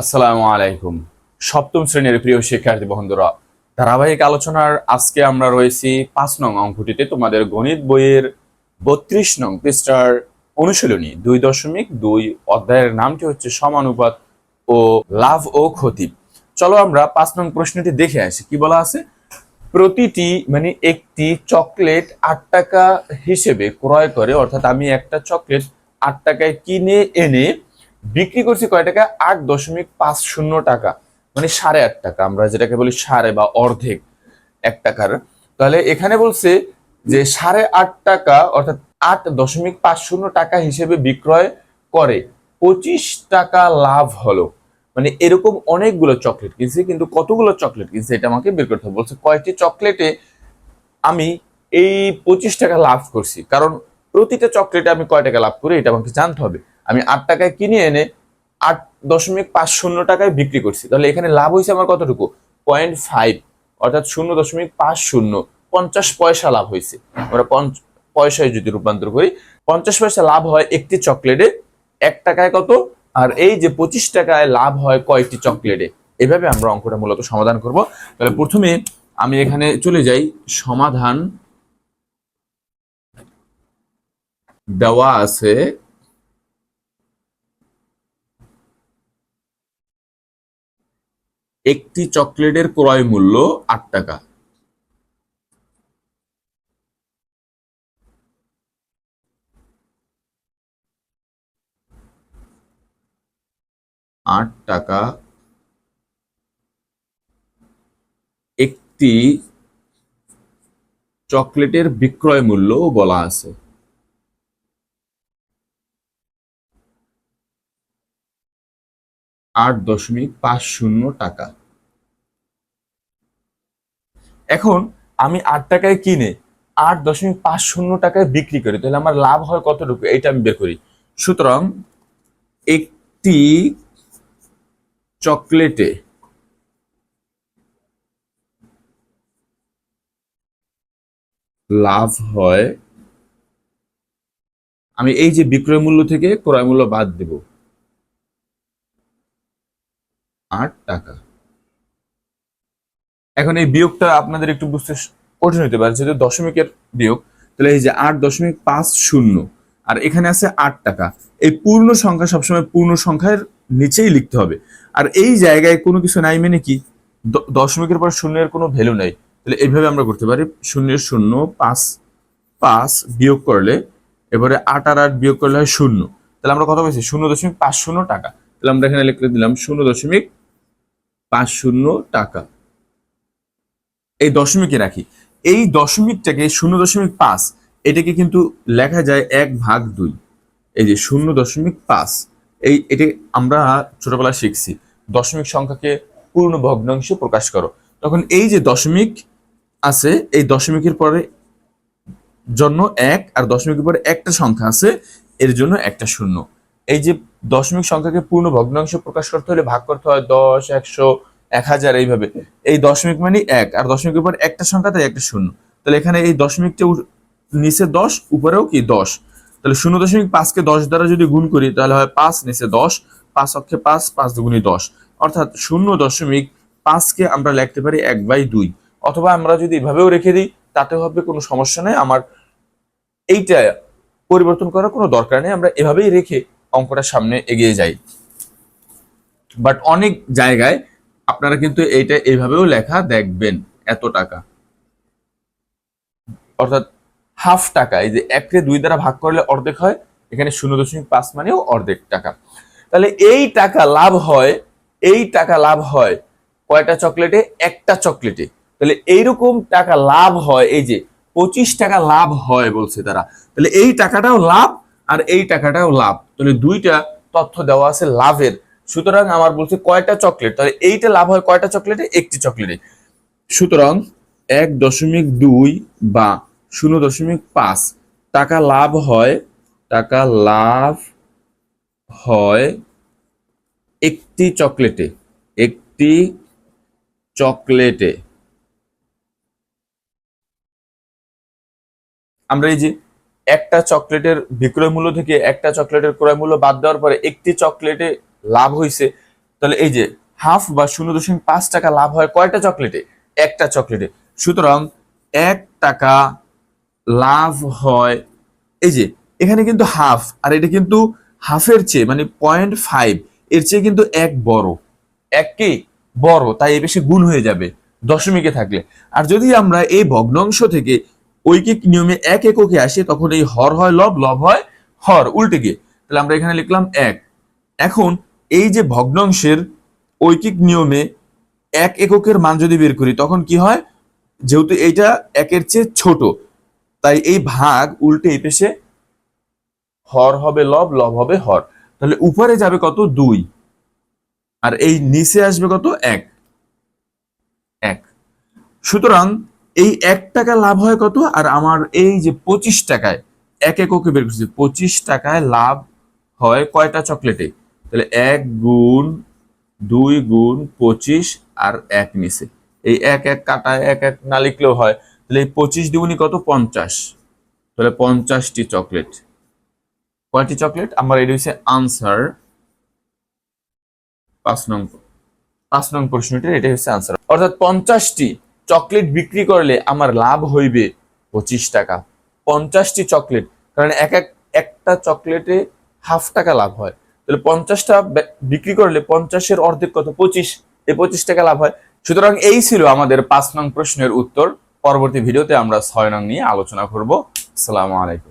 আসসালামু আলাইকুম। সপ্তম শ্রেণির প্রিয় শিক্ষার্থী বন্ধুরা, ধারাবাহিক আলোচনার আজকে আমরা রয়েছি পাঁচ নং অঙ্কটিতে। তোমাদের গণিত বইয়ের বত্রিশ নং পৃষ্ঠার অনুশীলনী দুই দশমিক দুই অধ্যায়ের নামটি হচ্ছে সমানুপাত ও লাভ ও ক্ষতি। চলো আমরা পাঁচ নং প্রশ্নটি দেখে আসি, কি বলা আছে? প্রতিটি মানে একটি চকলেট আট টাকা হিসেবে ক্রয় করে, অর্থাৎ আমি একটা চকলেট আট টাকায় কিনে এনে বিক্রি করছি কয় টাকা? আট দশমিক পাঁচ শূন্য টাকা। মানে সাড়ে আট টাকা। আমরা যেটাকে বলি সাড়ে বা অর্ধেক এক টাকার। তাহলে এখানে বলছে যে সাড়ে আট টাকা, অর্থাৎ আট দশমিক পাঁচ শূন্য টাকা হিসেবে বিক্রয় করে। পঁচিশ টাকা লাভ হলো। মানে এরকম অনেকগুলো চকলেট কিনছি, কিন্তু কতগুলো চকলেট কিনছি এটা আমাকে বের করতে হবে। বলছে কয়েকটি চকলেটে আমি এই পঁচিশ টাকা লাভ করছি? কারণ প্রতিটা চকলেটে আমি কয় টাকা লাভ করি? এটা আমাকে জানতে হবে। আমি আট টাকায় কিনে এনে আট দশমিক পাঁচ শূন্য টাকায় বিক্রি করছি। তাহলে এখানে লাভ হয়েছে আমার কতটুকু? পয়েন্ট ফাইভ, অর্থাৎ শূন্য দশমিক পাঁচ শূন্য, পঞ্চাশ পয়সা লাভ হয়েছে। আমরা পয়সায় যদি রূপান্তর করি, পঞ্চাশ পয়সা লাভ হয় একটি চকলেটে, এক টাকায় কত? আর এই যে পঁচিশ টাকায় লাভ হয় কয়েকটি চকলেটে? এভাবে আমরা অঙ্কটা মূলত সমাধান করব। তাহলে প্রথমে আমি এখানে চলে যাই, সমাধান দেওয়া আছে একটি চকলেটের ক্রয় মূল্য আট টাকা। আট টাকা। একটি চকলেটের বিক্রয় মূল্য বলা আছে। আট দশমিক পাঁচ শূন্য টাকা। এখন আমি আট টাকায় কিনে আট দশমিক পাঁচ শূন্য টাকায় বিক্রি করি, তাহলে আমার লাভ হয় কতটুকু? এটা আমি বের করি। সুতরাং একটি চকলেটে লাভ হয়, আমি এই যে বিক্রয় মূল্য থেকে ক্রয় মূল্য বাদ দেব। আট টাকা। এখন এই বিয়োগটা আপনাদের একটু বুঝতে কঠিন হতে পারে, যেহেতু দশমিকের বিয়োগ, তাহলে এই যে আট দশমিক পাঁচ শূন্য, আর এখানে আছে আট টাকা। এই পূর্ণ সংখ্যা সবসময় পূর্ণ সংখ্যার নিচেই লিখতে হবে। আর এই জায়গায় কোনো কিছু নাই মানে কি দশমিকের পর শূন্যের কোনো ভ্যালু নাই। তাহলে এইভাবে আমরা করতে পারি, শূন্যের শূন্য, পাঁচ পাঁচ বিয়োগ করলে, এবারে আট আর আট বিয়োগ করলে হয় শূন্য। তাহলে আমরা কত পেয়েছি শূন্য দশমিক পাঁচ শূন্য টাকা। তাহলে আমরা এখানে লিখে দিলাম শূন্য দশমিক পাঁচ শূন্য টাকা। এই দশমিকে রাখি। এই দশমিকটাকে শূন্য দশমিক পাঁচ, এটাকে কিন্তু লেখা যায় এক ভাগ দুই। এই যে শূন্য দশমিক পাঁচ, এই এটা আমরা ছোটবেলা শিখছি। দশমিক সংখ্যাকে পূর্ণ ভগ্নাংশে প্রকাশ করো। তখন এই যে দশমিক আছে, এই দশমিকের পরে জন্য এক আর দশমিকের পরে একটা সংখ্যা আছে, এর জন্য একটা শূন্য। এই যে দশমিক সংখ্যাকে পূর্ণ ভগ্নাংশে প্রকাশ করতে হলে ভাগ করতে হয় দশ, একশো, এক হাজার এইভাবে। এই দশমিক মানে এক, আর দশমিকের পর একটা সংখ্যা, তাই একটা শূন্য। তাহলে এখানে এই দশমিকটা নিচে দশ, উপরেও কি দশ? তাহলে শূন্য দশমিক পাঁচকে দশ দ্বারা যদি গুণ করি, তাহলে হয় পাঁচ নিচে দশ, পাঁচ অক্ষে পাঁচ পাঁচ দুগুণি দশ। অর্থাৎ শূন্য দশমিক পাঁচকে আমরা লিখতে পারি এক বাই দুই। অথবা আমরা যদি এভাবেও রেখে দিই, তাতে হবে কোনো সমস্যা নেই। আমার এইটা পরিবর্তন করার কোনো দরকার নেই। আমরা এভাবেই রেখে অঙ্কটা সামনে এগিয়ে যাই বাট অনেক জায়গায় আপনারা কিন্তু এইটা এইভাবেও লেখা দেখবেন এত টাকা। অর্থাৎ হাফ টাকা, এই যে এককে দুই দ্বারা ভাগ করলে অর্ধেক হয়, এখানে শূন্য দশমিক পাঁচ মানেও অর্ধেক টাকা। তাহলে এই টাকা লাভ হয়, এই টাকা লাভ হয় কয়টা চকলেটে? একটা চকলেটে। তাহলে এইরকম টাকা লাভ হয়, এই যে পঁচিশ টাকা লাভ হয় বলছে তারা। তাহলে এই টাকাটাও লাভ আর এই টাকাটাও লাভ। তাহলে দুইটা তথ্য দেওয়া আছে লাভের। সুতরাং আমার বলছে কয়টা চকলেট? তাহলে এইটা লাভ হয় কয়টা চকলেটে? একটি চকলেটে। সুতরাং এক দশমিক দুই বা শূন্য দশমিক পাঁচ। টাকা লাভ হয়, টাকা লাভ হয় একটি চকলেটে। একটি চকলেটে। আমরা এই যে একটা চকলেটের বিক্রয় মূল্য থেকে একটা চকলেটের ক্রয় মূল্য বাদ দেওয়ার পরে একটি চকলেটে লাভ হয়েছে তাহলে এই যে হাফ বা শূন্য দশমিক পাঁচ টাকা লাভ হয় কয়টা চকলেটে? একটা চকলেটে। সুতরাং এক টাকা লাভ হয়, এই যে, এখানে কিন্তু হাফ, আর এটা কিন্তু হাফের চেয়ে মানে পয়েন্ট ফাইভ, এর চেয়ে কিন্তু এক বড়। এক কি? বড়, তাই এই বেশি গুণ হয়ে যাবে দশমিকে থাকলে। আর যদি আমরা এই ভগ্নাংশ থেকে ঐকিক নিয়মে এক এককে আসে, তখন এই হর হয় লব লব হয় হর, উল্টে গিয়ে। তাহলে আমরা এখানে লিখলাম এক। এখন এই যে ভগ্নাংশের ঐকিক নিয়মে এক এককের মান যদি বের করি, তখন কি হয়? যেহেতু এইটা একের চেয়ে ছোট, তাই এই ভাগ উল্টে এই পেশে হর হবে লব লব হবে হর। তাহলে উপরে যাবে কত? দুই। আর এই নিচে আসবে কত? এক। এক। সুতরাং এই এক টাকা লাভ হয় কত? আর আমার এই যে পঁচিশ টাকায়, এক এককে বের করছি, পঁচিশ টাকায় লাভ হয় কয়টা চকলেটে? তাহলে এক গুণ, দুই গুণ পঁচিশ আর এক নিচে। এই এক এক কাটায়, এক এক না লিখলেও হয়। তাহলে এই পঁচিশ দুগুনি কত? পঞ্চাশ। তাহলে পঞ্চাশটি চকলেট। কয়টি চকলেট? আমার এটা হচ্ছে আনসার পাঁচ নং পাঁচ নং প্রশ্নটির এটা হচ্ছে আনসার। অর্থাৎ পঞ্চাশটি চকলেট বিক্রি করলে আমার লাভ হইবে পঁচিশ টাকা। পঞ্চাশটি চকলেট, কারণ এক এক, একটা চকলেটে হাফ টাকা লাভ হয়। তাহলে পঞ্চাশটা বিক্রি করলে পঞ্চাশের অর্ধেক কত? পঁচিশ। এই পঁচিশ টাকা লাভ হয়। সুতরাং এই ছিল আমাদের পাঁচ নং প্রশ্নের উত্তর। পরবর্তী ভিডিওতে আমরা ছয় নং নিয়ে আলোচনা করব। আসসালামু আলাইকুম।